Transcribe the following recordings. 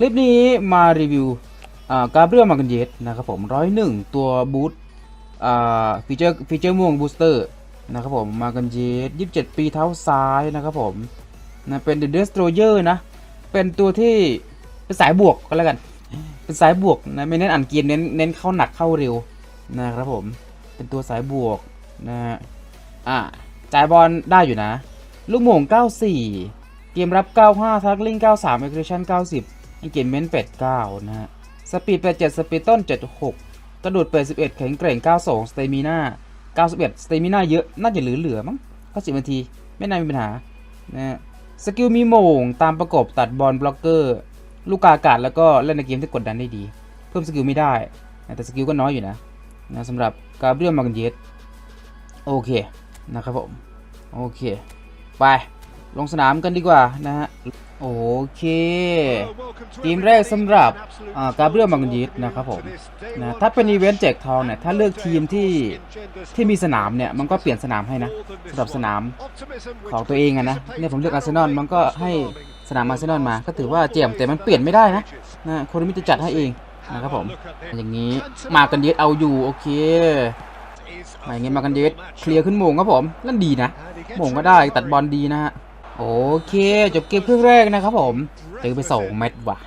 คลิปนี้มารีวิวกาเบรียลมากันเยสนะครับผมร้อยหนึ่งตัวบูทฟีเจอร์ฟีเจอร์ม่วงบูสเตอร์นะครับผมมากันเยสยี่สิบเจ็ดปีเท้าซ้ายนะครับผมนะเป็น The Destroyer นะ เป็นตัวที่เป็นสายบวกก็แล้วกัน เป็นสายบวกนะไม่เน้นอ่านเกียร์เน้นเน้นเข้าหนักเข้าเร็วนะครับผมเป็นตัวสายบวกนะอ่าจ่ายบอลได้อยู่นะ ลูกโม่ง94 เกมรับ 95 ทักลิง93 e x e c u t i o n 90 engagement 89 นะฮะ สปีด 87 สปีดต้น 76 กระโดด 81 แข็งแกร่ง 92 สเตมิน่า 91 สเตมิน่าเยอะ น่าจะเหลือๆมั้ง90นาที ไม่น่ามีปัญหา นะฮะ สกิลมีโมง ตามประกบ ตัดบอลบล็อกเกอร์ ลูกกาอากาศ แล้วก็เล่นในเกมที่กดดันได้ดี เพิ่มสกิลไม่ได้นะแต่สกิลก็น้อยอยู่นะ นะสำหรับกาเบรียลมากันเยสโอเค นะครับผม โอเค ไป ลงสนามกันดีกว่านะฮะโอเค ทีมแรกสำหรับกาเบรียลมังยิดนะครับผมนะถ้าเป็นอีเวนต์แจกทองเนี่ยถ้าเลือกทีมที่ที่มีสนามเนี่ยมันก็เปลี่ยนสนามให้นะสำหรับสนามของตัวเองอะนะเนี่ยผมเลือกอาร์เซนอลมันก็ให้สนามอาร์เซนอลมา ก็ถือว่าเจียมแต่มันเปลี่ยนไม่ได้นะนะคนมิจะจัดให้เองนะครับผม อย่างนี้มากันเยสเอาอยู่โอเคอย่างงี้มากันเยสเคลียร์ขึ้นโมงครับผมนั่นดีนะโมงก็ได้ตัดบอลดีนะฮะ โอเค จบเกมครึ่งแรกนะครับผมเจอไป2เม็ดว่ะ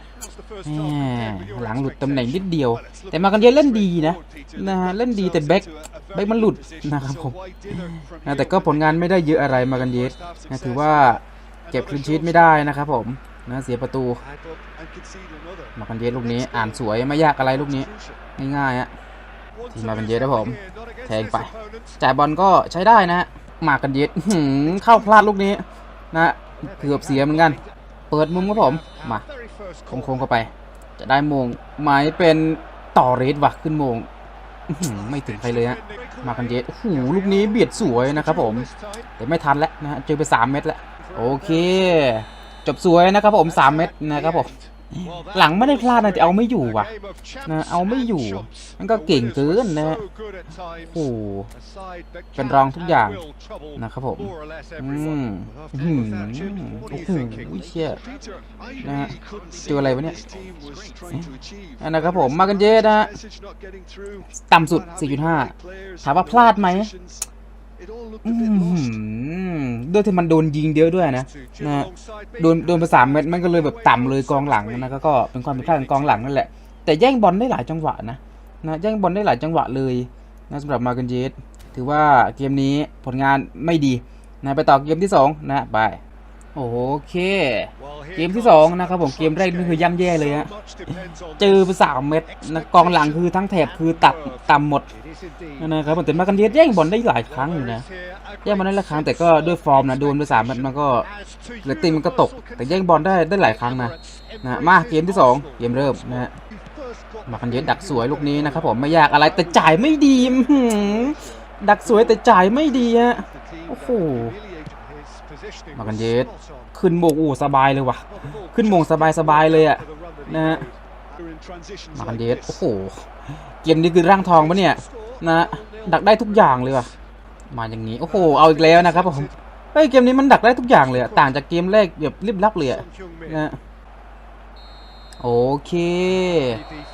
หลังหลุดตำแหน่งนิดเดียว แต่มากันเยอะเล่นดีนะนะฮะเล่นดีแต่แบ็คแบ็คมันหลุดนะครับผมนะแต่ก็ผลงานไม่ได้เยอะอะไรมากันเยสนะถือว่าเก็บคลีนชีตไม่ได้นะครับผมนะเสียประตู มากันเยสลูกนี้อ่านสวยไม่ยากอะไรลูกนี้ง่ายๆฮะทีมมากันเยสนะผมแทงไปจ่ายบอลก็ใช้ได้นะฮะมากันเยสเข้าพลาดลูกนี้ นะเกือบเสียเหมือนกัน เปิดมุมครับผม มาโค้งๆเข้าไป จะได้โมงหมายเป็นต่อเรสว่ะขึ้นโมงไม่ถึงใครเลยฮะ มากันเยสโอ้โหลูกนี้เบียดสวยนะครับผม แต่ไม่ทันแล้วนะฮะเจอไป 3 เม็ดแล้ว โอเค จบสวยนะครับผม 3 เม็ดนะครับผม หลังไม่ได้พลาดนะแต่เอาไม่อยู่ว่ะนะเอาไม่อยู่ มันก็เก่งเกินนะฮะโอ้โหเป็นรองทุกอย่างนะครับผมอืมอื้อหือโอ้โหเชี่ยนะฮะเจออะไรวะเนี่ยอันนะครับผมมากันเยอะนะฮะต่ำสุด 4.5 ถามว่าพลาดไหมอืม ด้วยที่มันโดนยิงเยอะด้วยนะนะโดนโดนไปสามเม็ดมันก็เลยแบบต่ำเลยกองหลังนะก็เป็นความผิดพลาดของกองหลังนั่นแหละแต่แย่งบอลได้หลายจังหวะนะนะแย่งบอลได้หลายจังหวะเลยนะสำหรับมาเกนเจสถือว่าเกมนี้ผลงานไม่ดีนะไปต่อเกมที่สองนะไป โอเค เกมที่สองนะครับผม เกมแรกนี่คือย่ำแย่เลยฮะ เจอไปสามเม็ดนะกองหลังคือทั้งแถบคือตัดต่ำหมดนะครับผมแต่มาร์กันเยสแย่งบอลได้หลายครั้งอยู่นะแย่งบอลได้หลายครั้งแต่ก็ด้วยฟอร์มนะโดนไปสามเม็ดมันก็เรตติ้งมันก็ตก แต่แย่งบอลได้ได้หลายครั้งนะนะมาเกมที่สองเกมเริ่มนะฮะมาคันเยสดักสวยลูกนี้นะครับผมไม่ยากอะไรแต่จ่ายไม่ดีอื้อหือดักสวยแต่จ่ายไม่ดีฮะโอ้โห มาคันเยสขึ้นโมงโอ้สบายเลยว่ะ ขึ้นโมงสบายสบายเลยอะนะฮะมาคันเยสโอ้โหเกมนี้คือร่างทองปะเนี่ยนะดักได้ทุกอย่างเลยว่ะมาอย่างนี้โอ้โหเอาอีกแล้วนะครับผมเฮ้ยเกมนี้มันดักได้ทุกอย่างเลยอะต่างจากเกมแรกแบบรีบลับเลยอะนะโอเค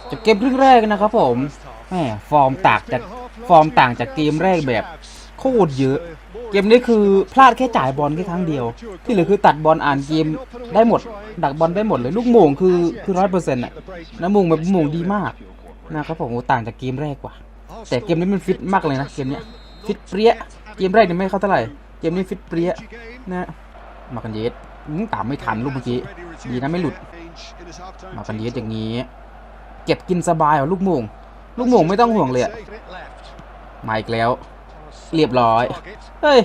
จากเกมครึ่งแรกนะครับผมแหมฟอร์มต่างจากฟอร์มต่างจากเกมแรกแบบ โคตรเยอะ เกมนี้คือพลาดแค่จ่ายบอลแค่ครั้งเดียว ที่เหลือคือตัดบอลอ่านเกมได้หมด ดักบอลได้หมดเลยลูกโมงคือคือร้อยเปอร์เซ็นต์อะนะโมงแบบโมงดีมากนะครับผมโอ้ต่างจากเกมแรกกว่าแต่เกมนี้มันฟิตมากเลยนะเกมเนี้ยฟิตเปรี้ยเกมแรกเนี่ยไม่เข้าเท่าไหร่เกมนี้ฟิตเปรี้ยนะมากันเยสอื้อตามไม่ทันลูกเมื่อกี้ดีนะไม่หลุด มากันเยสอย่างนี้ เก็บกินสบายเหรอลูกโมงลูกโมงไม่ต้องห่วงเลยมาอีกแล้ว เรียบร้อย เฮ้ย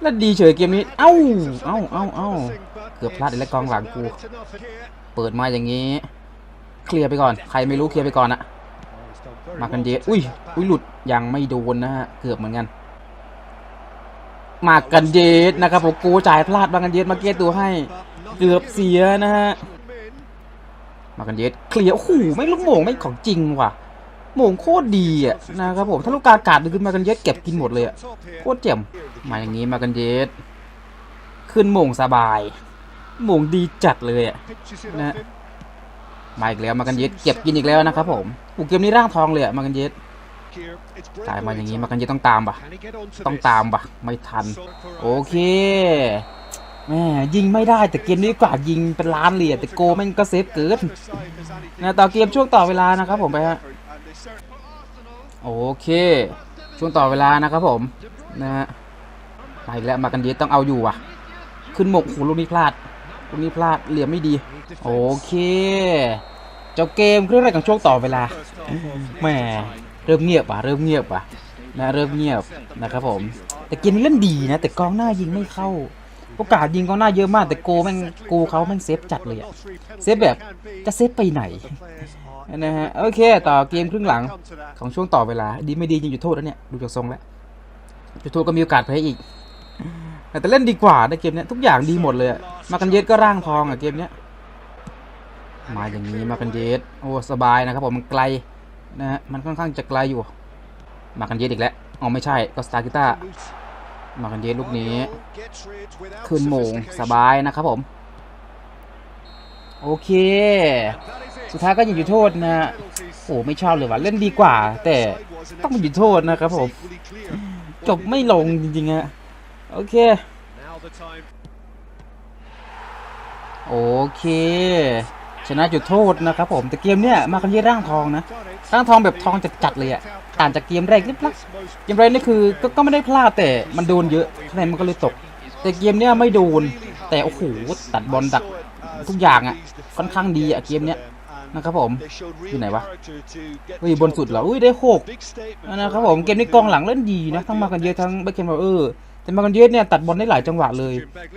แล้วดีเฉยเกมนี้ เอ้า เอ้า เอ้า เอ้า เกือบพลาดแล้วกองหลังกู เปิดมาอย่างนี้ เคลียร์ไปก่อน ใครไม่รู้เคลียร์ไปก่อนอะมากันเยสอุ้ย อุ้ยหลุด ยังไม่โดนนะฮะ เกือบเหมือนกัน มากันเยสนะครับผมกูจ่ายพลาดมากันเยสมาเกตตัวให้ เกือบเสียนะฮะ มากันเยสเคลียร์ โอ้โห ไม่ลูกโมงไม่ของจริงว่ะ โมงโคตรดีอะนะครับผมถ้าลูกกาดกาดดึงมากันเยสเก็บกินหมดเลยอะโคตรเจ๋มมาอย่างนี้มากันเยสขึ้นโมงสบายโมงดีจัดเลยอะนะมาอีกแล้วมากันเยสเก็บกินอีกแล้วนะครับผมอูเกมนี้ร่างทองเลยอะมากันเยสตายมาอย่างนี้มากันเยสต้องตามปะต้องตามปะไม่ทัน โอเคแม่ยิงไม่ได้แต่เกมนี้กว่ายิงเป็นล้านเลยอะแต่โกแม่งก็เซฟเกินนะต่อเกมช่วงต่อเวลานะครับผมไปฮะ โอเค ช่วงต่อเวลานะครับผมนะฮะมาอีกแล้วมากันเยสต้องเอาอยู่ว่ะ ขึ้นหมกโหลูกนี้พลาดลูกนี้พลาดเหลี่ยมไม่ดี โอเค เจบเกมเครื่องแรกของช่วงต่อเวลาแหมเริ่มเงียบว่ะเริ่มเงียบว่ะนะเริ่มเงียบนะครับผม แต่เกมนี้เล่นดีนะ แต่กองหน้ายิงไม่เข้าโอกาสยิงกองหน้าเยอะมากแต่โกแม่งโกเขาแม่งเซฟจัดเลยอะเซฟแบบจะเซฟไปไหน นะฮะโอเค ต่อเกมครึ่งหลังของช่วงต่อเวลา ดีไม่ดียิงจุดโทษแล้วเนี่ยดูจากทรงแล้วจุดโทษก็มีโอกาสแพ้อีก แต่เล่นดีกว่าในเกมนี้ทุกอย่างดีหมดเลย มากันเย็ดก็ร่างทองอะเกมนี้มาอย่างนี้มากันเยสโอ้สบายนะครับผมมันไกลนะฮะมันค่อนข้างจะไกลอยู่ มากันเยสอีกแล้วอ๋อไม่ใช่ก็สตาร์กิต้ามากันเยสลูกนี้ขึ้นโมงสบายนะครับผม โอเค สุดท้ายก็ยิงจุดโทษนะฮะโอ้ไม่ชอบเลยว่ะเล่นดีกว่า แต่ต้องยิงจุดโทษนะครับผม จบไม่ลงจริงๆฮะโอเค โอเค ชนะจุดโทษนะครับผมแต่เกมเนี้ยมากันเยร่างทองนะร่างทองแบบทองจัดๆเลยอะต่างจากเกมแรกนิดละเกมแรกนี่คือก็ก็ไม่ได้พลาดแต่มันโดนเยอะคะแนนมันก็เลยตก แต่เกมเนี้ยไม่โดนแต่โอ้โหตัดบอลดักทุกอย่างอะค่อนข้างดีอะเกมเนี้ย นะครับผมอยู่ไหนวะเฮ้ยบนสุดเหรออุ้ยได้หกนะครับผมเกมนี้กองหลังเล่นดีนะทั้งมากันเยอะทั้งแบ็คแคนเออร์แต่มากันเยอะเนี่ยตัดบอลได้หลายจังหวะเลย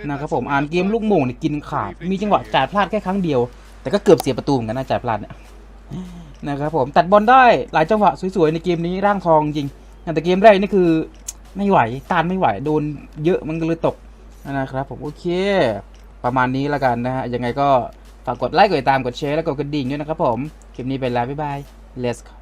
นะครับผมอ่านเกมลูกโม่งเนี่ยกินขาดมีจังหวะจ่ายพลาดแค่ครั้งเดียว แต่ก็เกือบเสียประตูเหมือนกันนะจ่ายพลาดเนี่ยนะครับผมตัดบอลได้หลายจังหวะสวยๆในเกมนี้ร่างทองจริงแต่เกมแรกนี่คือไม่ไหวต้านไม่ไหวโดนเยอะมันก็เลยตกนะครับผมโอเค ประมาณนี้แล้วกันนะฮะยังไงก็ ฝากกดไลค์กดติดตามกดแชร์แล้วกดกระดิ่งด้วยนะครับผม คลิปนี้ไปแล้วบ๊ายบาย let's go